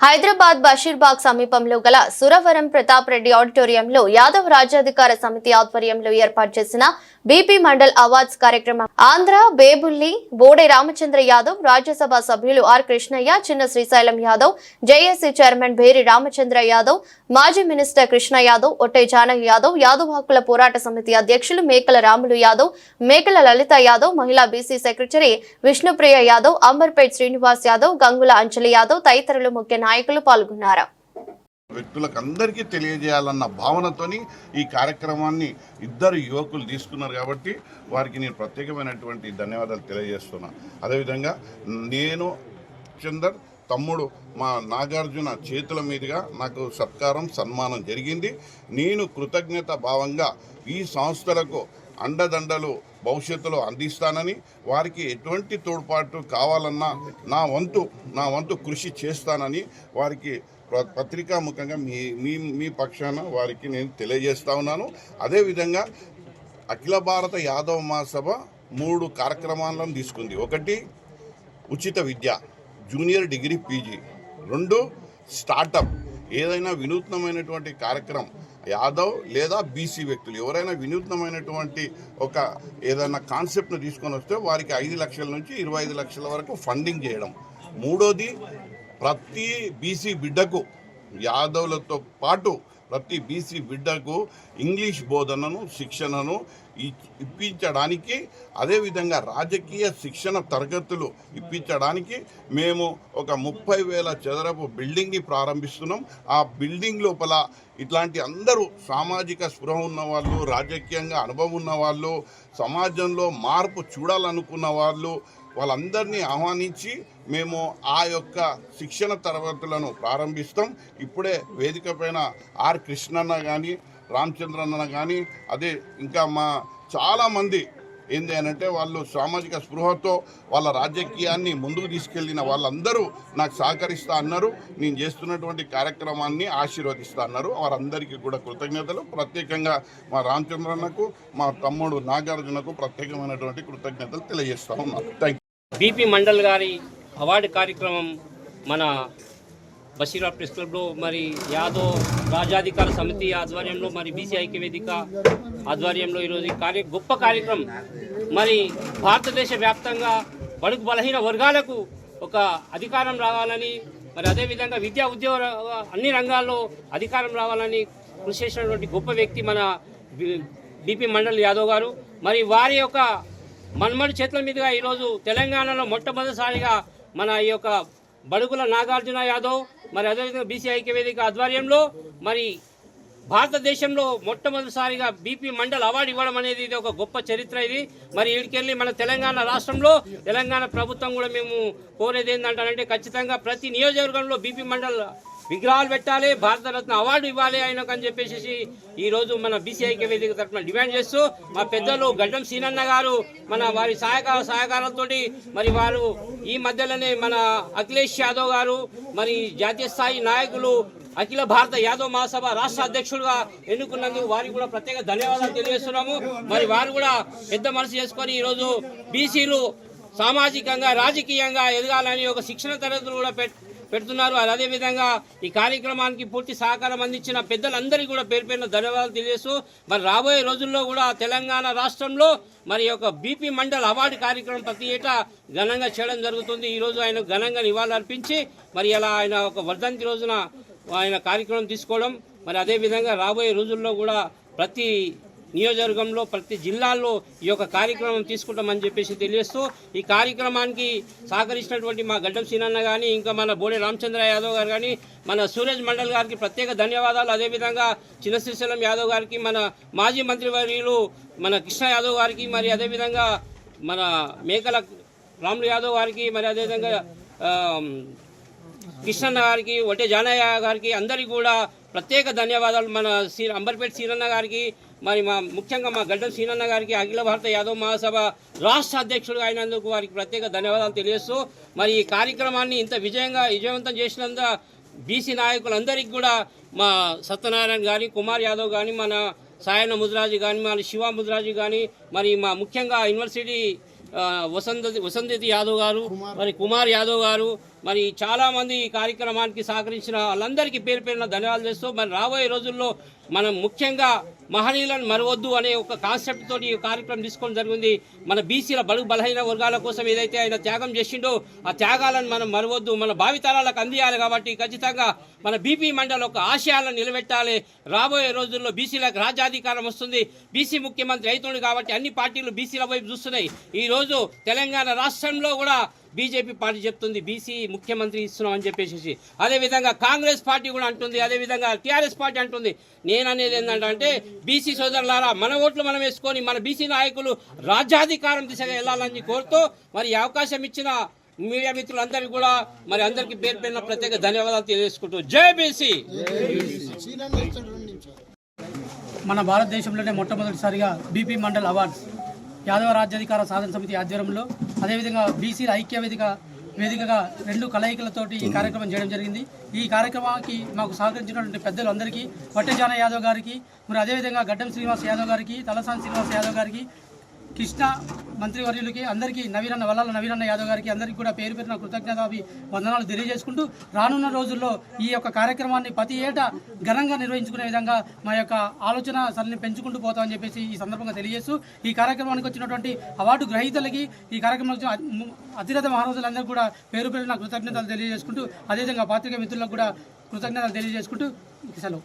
హైదరాబాద్ బషీర్బాగ్ సమీపంలో గల సురవరం ప్రతాప్ రెడ్డి ఆడిటోరియంలో యాదవ్ రాజ్యాధికార సమితి ఆధ్వర్యంలో ఏర్పాటు చేసిన బీపీ మండల్ అవార్డ్స్ కార్యక్రమం. ఆంధ్ర బేబుల్లి బోడే రామచంద్ర యాదవ్ రాజ్యసభ సభ్యులు R Krishnaiah Chinna Srisailam Yadav JAC chairman Bheri Ramachandra Yadav మాజీ మినిస్టర్ కృష్ణ యాదవ్ ఒట్టే జానక్ యాదవ్ యాదవ్ హక్కుల పోరాట సమితి అధ్యక్షులు మేకల రాములు యాదవ్ మేకల లలిత యాదవ్ మహిళా బీసీ సెక్రటరీ విష్ణుప్రియ యాదవ్ అంబర్పేట్ శ్రీనివాస్ యాదవ్ గంగుల అంజలి యాదవ్ తదితరులు ముఖ్య నాయకులు పాల్గొన్నారు. వ్యక్తులకు అందరికీ తెలియజేయాలన్న భావనతోని ఈ కార్యక్రమాన్ని ఇద్దరు యువకులు తీసుకున్నారు కాబట్టి వారికి నేను ప్రత్యేకమైనటువంటి ధన్యవాదాలు తెలియజేస్తున్నా. అదేవిధంగా నేను చందర్ తమ్ముడు మా నాగార్జున చేతుల మీదుగా నాకు సత్కారం సన్మానం జరిగింది. నేను కృతజ్ఞత భావంగా ఈ సంస్థలకు అండదండలు భవిష్యత్తులో అందిస్తానని వారికి ఎటువంటి తోడ్పాటు కావాలన్నా నా వంతు నా వంతు కృషి చేస్తానని వారికి పత్రికా పత్రికాముఖంగా మీ మీ మీ పక్షాన వారికి నేను తెలియజేస్తా ఉన్నాను. అదేవిధంగా అఖిల భారత యాదవ మహాసభ మూడు కార్యక్రమాలను తీసుకుంది. ఒకటి ఉచిత విద్య జూనియర్ డిగ్రీ పీజీ. రెండు స్టార్టప్ ఏదైనా వినూత్నమైనటువంటి కార్యక్రమం. యాదవ్ లేదా బీసీ వ్యక్తులు. ఎవరైనా వినూత్నమైనటువంటి ఒక ఏదైనా కాన్సెప్ట్ను తీసుకొని వస్తే వారికి ఐదు లక్షల నుంచి ఇరవై ఐదు లక్షల వరకు ఫండింగ్ చేయడం. మూడోది ప్రతి బీసీ బిడ్డకు యాదవులతో పాటు ప్రతి బీసీ బిడ్డకు ఇంగ్లీష్ బోధనను శిక్షణను ఇప్పించడానికి అదేవిధంగా రాజకీయ శిక్షణ తరగతులు ఇప్పించడానికి మేము ఒక ముప్పై వేల చదరపు బిల్డింగ్ని ప్రారంభిస్తున్నాం. ఆ బిల్డింగ్ లోపల ఇట్లాంటి అందరూ సామాజిక స్పృహ ఉన్న వాళ్ళు రాజకీయంగా అనుభవం ఉన్న వాళ్ళు సమాజంలో మార్పు చూడాలనుకున్న వాళ్ళు వాళ్ళందరినీ ఆహ్వానించి మేము ఆ యొక్క శిక్షణ తరగతులను ప్రారంభిస్తాం. ఇప్పుడే వేదిక పైన ఆర్ కృష్ణన్న కానీ రామచంద్రన్న కానీ అదే ఇంకా మా చాలామంది ఏంది అని అంటే వాళ్ళు సామాజిక స్పృహతో వాళ్ళ రాజకీయాన్ని ముందుకు తీసుకెళ్ళిన వాళ్ళందరూ నాకు సహకరిస్తా అన్నారు. నేను చేస్తున్నటువంటి కార్యక్రమాన్ని ఆశీర్వదిస్తా అన్నారు. వారందరికీ కూడా కృతజ్ఞతలు. ప్రత్యేకంగా మా రామచంద్రన్నకు మా తమ్ముడు నాగార్జునకు ప్రత్యేకమైనటువంటి కృతజ్ఞతలు తెలియజేస్తా ఉన్నాను. థ్యాంక్ బీపీ మండల్ గారి అవార్డు కార్యక్రమం మన బషీరా ప్రెస్ క్లబ్లో మరి యాదవ్ రాజాధికార సమితి ఆధ్వర్యంలో మరి బీసీ ఐక్య వేదిక ఆధ్వర్యంలో ఈరోజు కార్య గొప్ప కార్యక్రమం. మరి భారతదేశ వ్యాప్తంగా బడుగు బలహీన వర్గాలకు ఒక అధికారం రావాలని మరి అదేవిధంగా విద్యా ఉద్యోగ అన్ని రంగాల్లో అధికారం రావాలని కృషి చేసినటువంటి గొప్ప వ్యక్తి మన బీపీ మండల్ యాదవ్ గారు. మరి వారి యొక్క మన్మడి చేతుల మీదుగా ఈరోజు తెలంగాణలో మొట్టమొదటిసారిగా మన ఈ యొక్క బడుగుల నాగార్జున యాదవ్ మరి అదేవిధంగా బీసీ ఐక్య వేదిక ఆధ్వర్యంలో మరి భారతదేశంలో మొట్టమొదటిసారిగా బీపీ మండల్ అవార్డు ఇవ్వడం అనేది ఇది ఒక గొప్ప చరిత్ర ఇది. మరి వీడికెళ్ళి మన తెలంగాణ రాష్ట్రంలో తెలంగాణ ప్రభుత్వం కూడా మేము కోరేది ఏంటంటారంటే ఖచ్చితంగా ప్రతి నియోజకవర్గంలో బీపీ మండల్ విగ్రహాలు పెట్టాలి భారతరత్న అవార్డు ఇవ్వాలి ఆయనకు అని చెప్పేసి ఈ రోజు మన బీసీ ఐక్య వేదిక తరఫున డిమాండ్ చేస్తూ మా పెద్దలు గడ్డం సీనన్న గారు మన వారి సహాయక సహకారాలతోటి మరి వారు ఈ మధ్యలోనే మన అఖిలేష్ యాదవ్ గారు మరి జాతీయ స్థాయి నాయకులు అఖిల భారత యాదవ్ మహాసభ రాష్ట్ర అధ్యక్షులుగా ఎన్నుకున్నందుకు వారికి కూడా ప్రత్యేక ధన్యవాదాలు తెలియజేస్తున్నాము. మరి వారు కూడా పెద్ద మనసు చేసుకొని ఈరోజు బీసీలు సామాజికంగా రాజకీయంగా ఎదగాలని ఒక శిక్షణ తరగతులు కూడా పెట్టి పెడుతున్నారు. అదే అదేవిధంగా ఈ కార్యక్రమానికి పూర్తి సహకారం అందించిన పెద్దలందరికీ కూడా పేరు పేరున ధన్యవాదాలు తెలియజేస్తూ మరి రాబోయే రోజుల్లో కూడా తెలంగాణ రాష్ట్రంలో మరి యొక్క బీపీ మండల్ అవార్డు కార్యక్రమం ప్రతి ఏటా ఘనంగా చేయడం జరుగుతుంది. ఈరోజు ఆయన ఘనంగా నివాళులర్పించి మరి అలా ఆయన ఒక వర్ధంతి రోజున ఆయన కార్యక్రమం తీసుకోవడం మరి అదేవిధంగా రాబోయే రోజుల్లో కూడా ప్రతి నియోజకవర్గంలో ప్రతి జిల్లాల్లో ఈ యొక్క కార్యక్రమం తీసుకుంటామని చెప్పేసి తెలియస్తూ ఈ కార్యక్రమానికి సహకరించినటువంటి మా గడ్డం సీనన్న కానీ ఇంకా మన బోడే రామచంద్ర యాదవ్ గారు కానీ మన సూరజ్ మండల్ గారికి ప్రత్యేక ధన్యవాదాలు. అదేవిధంగా చిన్న శ్రీశైలం యాదవ్ గారికి మన మాజీ మంత్రివర్యులు మన కృష్ణ యాదవ్ గారికి మరి అదేవిధంగా మన మేకల రాములు యాదవ్ గారికి మరి అదేవిధంగా కృష్ణన్న గారికి ఒటే జానయ్య గారికి అందరికీ కూడా ప్రత్యేక ధన్యవాదాలు. మన శ్రీ అంబర్పేట శ్రీరన్న గారికి మరి మా ముఖ్యంగా మా గడ్డం సీనన్న గారికి అఖిల భారత యాదవ్ మహాసభ రాష్ట్ర అధ్యక్షుడు అయినందుకు వారికి ప్రత్యేక ధన్యవాదాలు తెలియజేస్తూ మరి ఈ కార్యక్రమాన్ని ఇంత విజయంగా విజయవంతం చేసినంత బీసీ నాయకులందరికీ కూడా మా సత్యనారాయణ కానీ కుమార్ యాదవ్ కానీ మన సాయన ముద్రాజు కానీ మన శివ ముద్రాజు కానీ మరి మా ముఖ్యంగా యూనివర్సిటీ వసంత వసంతతి యాదవ్ గారు మరి కుమార్ యాదవ్ గారు మరి చాలామంది ఈ కార్యక్రమానికి సహకరించిన వాళ్ళందరికీ పేరు పేరున ధన్యవాదాలు చేస్తూ మరి రాబోయే రోజుల్లో మనం ముఖ్యంగా మహనీయులను మరవద్దు అనే ఒక కాన్సెప్ట్ తోటి ఈ కార్యక్రమం తీసుకోవడం జరిగింది. మన బీసీల బడుగు బలహీన వర్గాల కోసం ఏదైతే ఆయన త్యాగం చేసిండో ఆ త్యాగాలను మనం మరవద్దు మన భావితరాలకు అందియాలి కాబట్టి ఖచ్చితంగా మన బీపీ మండలి ఒక ఆశయాలను నిలబెట్టాలి. రాబోయే రోజుల్లో బీసీలకు రాజ్యాధికారం వస్తుంది. బీసీ ముఖ్యమంత్రి అవుతుంది కాబట్టి అన్ని పార్టీలు బీసీల వైపు చూస్తున్నాయి. ఈ రోజు తెలంగాణ రాష్ట్రంలో కూడా బీజేపీ పార్టీ చెప్తుంది బీసీ ముఖ్యమంత్రి ఇస్తున్నాం అని చెప్పేసి అదేవిధంగా కాంగ్రెస్ పార్టీ కూడా అంటుంది అదేవిధంగా టీఆర్ఎస్ పార్టీ అంటుంది. నేను అనేది ఏంటంటే బీసీ సోదరులారా మన ఓట్లు మనం వేసుకొని మన బీసీ నాయకులు రాజ్యాధికారం దిశగా వెళ్ళాలని కోరుతూ మరి అవకాశం ఇచ్చిన మీడియా మిత్రులందరికీ కూడా మరి అందరికీ పేరు పేరున ప్రత్యేక ధన్యవాదాలు తెలియజేసుకుంటూ. జై బీసీ! మన భారతదేశంలోనే మొట్టమొదటిసారిగా బీపీ మండల్ అవార్డ్స్ యాదవ రాజ్యాధికార సాధన సమితి ఆధ్వర్యంలో అదేవిధంగా బీసీల ఐక్య వేదిక వేదికగా రెండు కలయికలతోటి ఈ కార్యక్రమం చేయడం జరిగింది. ఈ కార్యక్రమానికి మాకు సహకరించినటువంటి పెద్దలు అందరికీ వట్టజాన యాదవ్ గారికి మరి అదేవిధంగా గడ్డం శ్రీనివాస్ యాదవ్ గారికి తలసాని శ్రీనివాస్ యాదవ్ గారికి కృష్ణ మంత్రివర్యులకి అందరికీ నవీరన్న వల్లాల నవీరన్న యాదవ్ గారికి అందరికీ కూడా పేరు పేరున కృతజ్ఞత వందనాలు తెలియజేసుకుంటూ రానున్న రోజుల్లో ఈ యొక్క కార్యక్రమాన్ని ప్రతి ఏటా ఘనంగా నిర్వహించుకునే విధంగా మా యొక్క ఆలోచన సరళిని పెంచుకుంటూ పోతామని చెప్పేసి ఈ సందర్భంగా తెలియజేస్తూ ఈ కార్యక్రమానికి వచ్చినటువంటి అవార్డు గ్రహీతలకి ఈ కార్యక్రమంలో వచ్చిన అతిరథ మహారాజులందరూ కూడా పేరు పేరున కృతజ్ఞతలు తెలియజేసుకుంటూ అదేవిధంగా పాత్రిక మిత్రులకు కూడా కృతజ్ఞతలు తెలియజేసుకుంటూ సెలవు.